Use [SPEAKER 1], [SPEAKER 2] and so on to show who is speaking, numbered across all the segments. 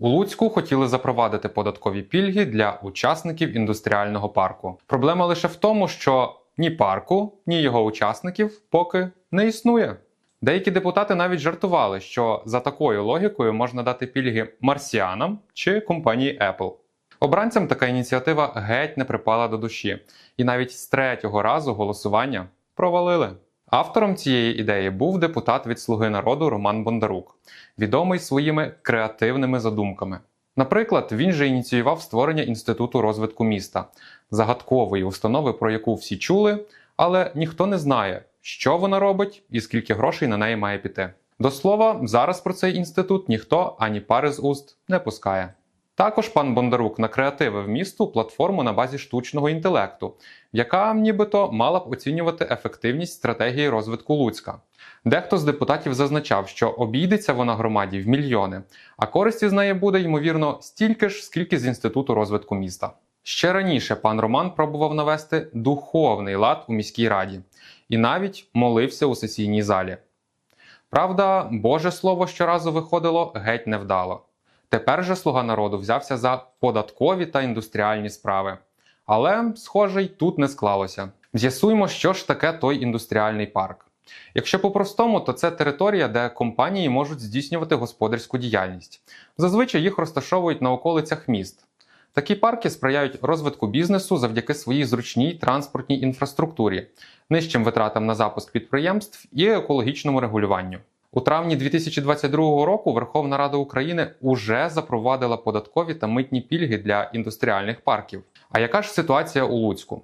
[SPEAKER 1] У Луцьку хотіли запровадити податкові пільги для учасників індустріального парку. Проблема лише в тому, що ні парку, ні його учасників поки не існує. Деякі депутати навіть жартували, що за такою логікою можна дати пільги марсіанам чи компанії Apple. Обранцям така ініціатива геть не припала до душі, і навіть з третього разу голосування провалили. Автором цієї ідеї був депутат від Слуги народу Роман Бондарук, відомий своїми креативними задумками. Наприклад, він же ініціював створення інституту розвитку міста, загадкової установи, про яку всі чули, але ніхто не знає, що вона робить і скільки грошей на неї має піти. До слова, зараз про цей інститут ніхто ані пари з уст не пускає. Також пан Бондарук накреативив місту платформу на базі штучного інтелекту, яка нібито мала б оцінювати ефективність стратегії розвитку Луцька. Дехто з депутатів зазначав, що обійдеться вона громаді в мільйони, а користі з неї буде, ймовірно, стільки ж, скільки з інституту розвитку міста. Ще раніше пан Роман пробував навести духовний лад у міській раді і навіть молився у сесійній залі. Правда, Боже слово щоразу виходило геть невдало. Тепер же слуга народу взявся за податкові та індустріальні справи. Але, схоже, й тут не склалося. З'ясуємо, що ж таке той індустріальний парк. Якщо по-простому, то це територія, де компанії можуть здійснювати господарську діяльність. Зазвичай їх розташовують на околицях міст. Такі парки сприяють розвитку бізнесу завдяки своїй зручній транспортній інфраструктурі, нижчим витратам на запуск підприємств і екологічному регулюванню. У травні 2022 року Верховна Рада України уже запровадила податкові та митні пільги для індустріальних парків. А яка ж ситуація у Луцьку?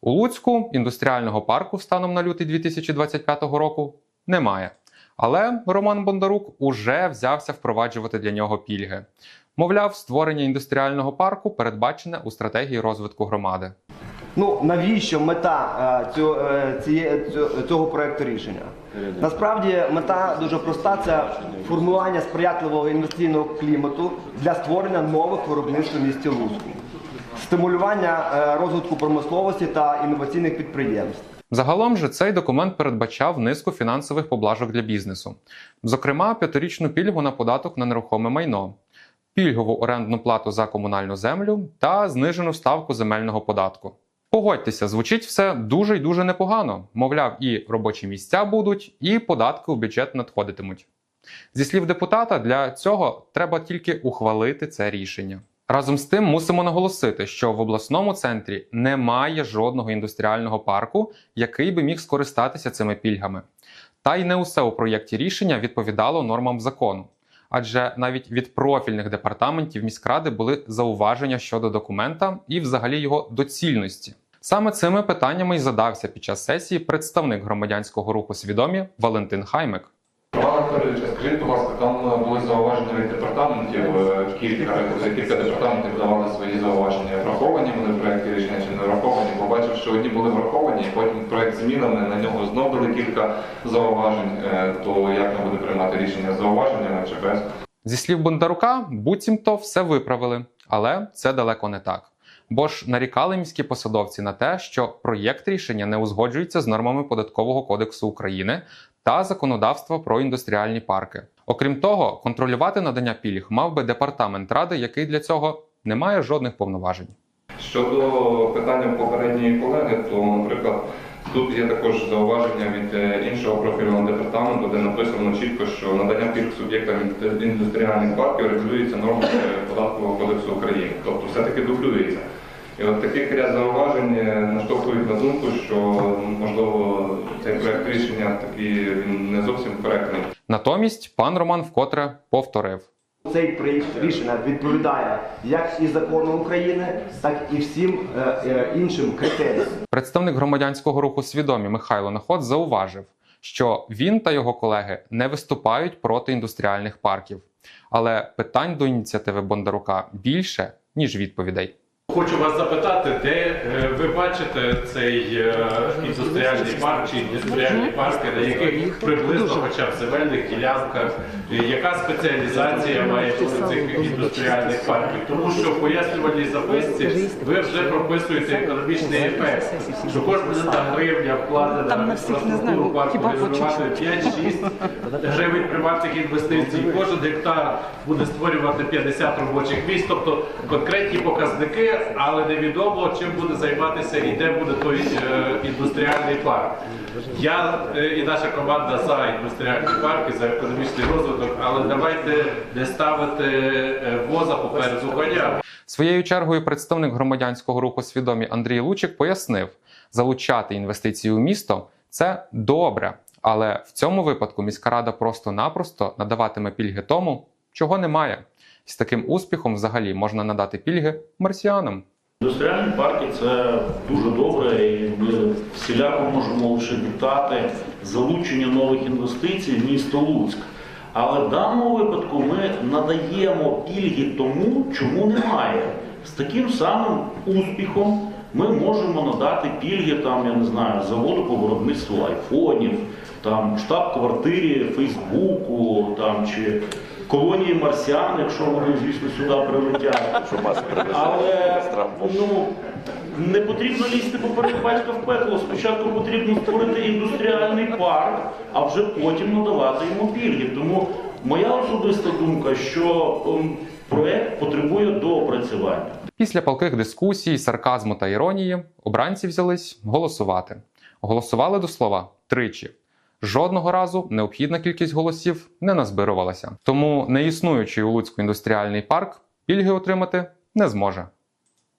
[SPEAKER 1] У Луцьку індустріального парку станом на лютий 2025 року немає. Але Роман Бондарук уже взявся впроваджувати для нього пільги. Мовляв, створення індустріального парку передбачене у стратегії розвитку громади.
[SPEAKER 2] Ну навіщо мета е, е, цього, цього проекту рішення? Насправді мета дуже проста: це формування сприятливого інвестиційного клімату для створення нових виробництв у місті Луцьку, стимулювання е, розвитку промисловості та інноваційних підприємств.
[SPEAKER 1] Загалом же цей документ передбачав низку фінансових поблажок для бізнесу, зокрема, п'ятирічну пільгу на податок на нерухоме майно, пільгову орендну плату за комунальну землю та знижену ставку земельного податку. Погодьтеся, звучить все дуже й дуже непогано. Мовляв, і робочі місця будуть, і податки у бюджет надходитимуть. Зі слів депутата, для цього треба тільки ухвалити це рішення. Разом з тим мусимо наголосити, що в обласному центрі немає жодного індустріального парку, який би міг скористатися цими пільгами. Та й не усе у проєкті рішення відповідало нормам закону. Адже навіть від профільних департаментів міськради були зауваження щодо документа і взагалі його доцільності. Саме цими питаннями й задався під час сесії представник громадянського руху свідомі Валентин Хаймик.
[SPEAKER 3] Скажіть, будь ласка, там е, були зауваження від департаментів, е, кілька, кілька департаментів давали свої зауваження. Враховані вони в проєкті рішення чи не враховані? Побачив, що одні були враховані, і потім проєкт змінами, на нього знов дали кілька зауважень, Е, то як нам буде приймати рішення з зауваженнями чи без?
[SPEAKER 1] Зі слів Бондарука, буцімто все виправили, але це далеко не так. Бо ж нарікали міські посадовці на те, що проєкт рішення не узгоджується з нормами податкового кодексу України та законодавства про індустріальні парки. Окрім того, контролювати надання пільг мав би департамент ради, який для цього не має жодних повноважень.
[SPEAKER 3] Щодо питання попередньої колеги, то, наприклад, тут є також зауваження від е, іншого профільного департаменту, де написано чітко, що надання пільг суб'єктам ін- індустріальних парків регулюється нормами податкового кодексу України, тобто все-таки дублюється. І от таких ряд зауважень е, наштовхують на думку, що можливо цей проект рішення такий він не зовсім коректний.
[SPEAKER 1] Натомість пан Роман вкотре повторив.
[SPEAKER 2] Цей проєкт рішення відповідає як і закону України, так і всім е, е, іншим критеріям.
[SPEAKER 1] Представник громадянського руху свідомі Михайло Наход зауважив, що він та його колеги не виступають проти індустріальних парків, але питань до ініціативи Бондарука більше ніж відповідей.
[SPEAKER 4] Хочу вас запитати, де е, ви бачите цей е, індустріальний парк чи індустріальні парки, на яких приблизно хоча б земельних ділянках, е, яка спеціалізація має бути цих індустріальних парків? Тому що в пояснювальній записці ви вже прописуєте економічний ефект, що кожна гривня вкладена в інфраструктуру парку давати 5-6 гривень приватних інвестицій. Кожен гектар буде створювати 50 робочих місць, тобто конкретні показники, але невідомо чим буде займатися і де буде той е, індустріальний парк. Я е, і наша команда за індустріальні парки, за економічний розвиток, але давайте не ставити е, воза попереду коня.
[SPEAKER 1] Своєю чергою представник громадянського руху свідомі Андрій Лучик пояснив, залучати інвестиції у місто це добре, але в цьому випадку міська рада просто-напросто надаватиме пільги тому, чого немає. З таким успіхом взагалі можна надати пільги марсіанам.
[SPEAKER 5] Індустріальні парки це дуже добре, і ми всіляко можемо лише вітати залучення нових інвестицій в місто Луцьк. Але в даному випадку ми надаємо пільги тому, чому немає. З таким самим успіхом ми можемо надати пільги там, я не знаю, заводу по виробництву айфонів, там штаб-квартирі Фейсбуку, там чи колонії марсіан, якщо вони, звісно, сюди прилетять. Але ну, не потрібно лізти поперед батька в пекло. Спочатку потрібно створити індустріальний парк, а вже потім надавати йому пільги. Тому моя особиста думка, що ем, проект потребує доопрацювання.
[SPEAKER 1] Після палких дискусій, сарказму та іронії обранці взялись голосувати. Голосували до слова тричі. Жодного разу необхідна кількість голосів не назбирувалася. Тому неіснуючий у Луцьку індустріальний парк пільги отримати не зможе.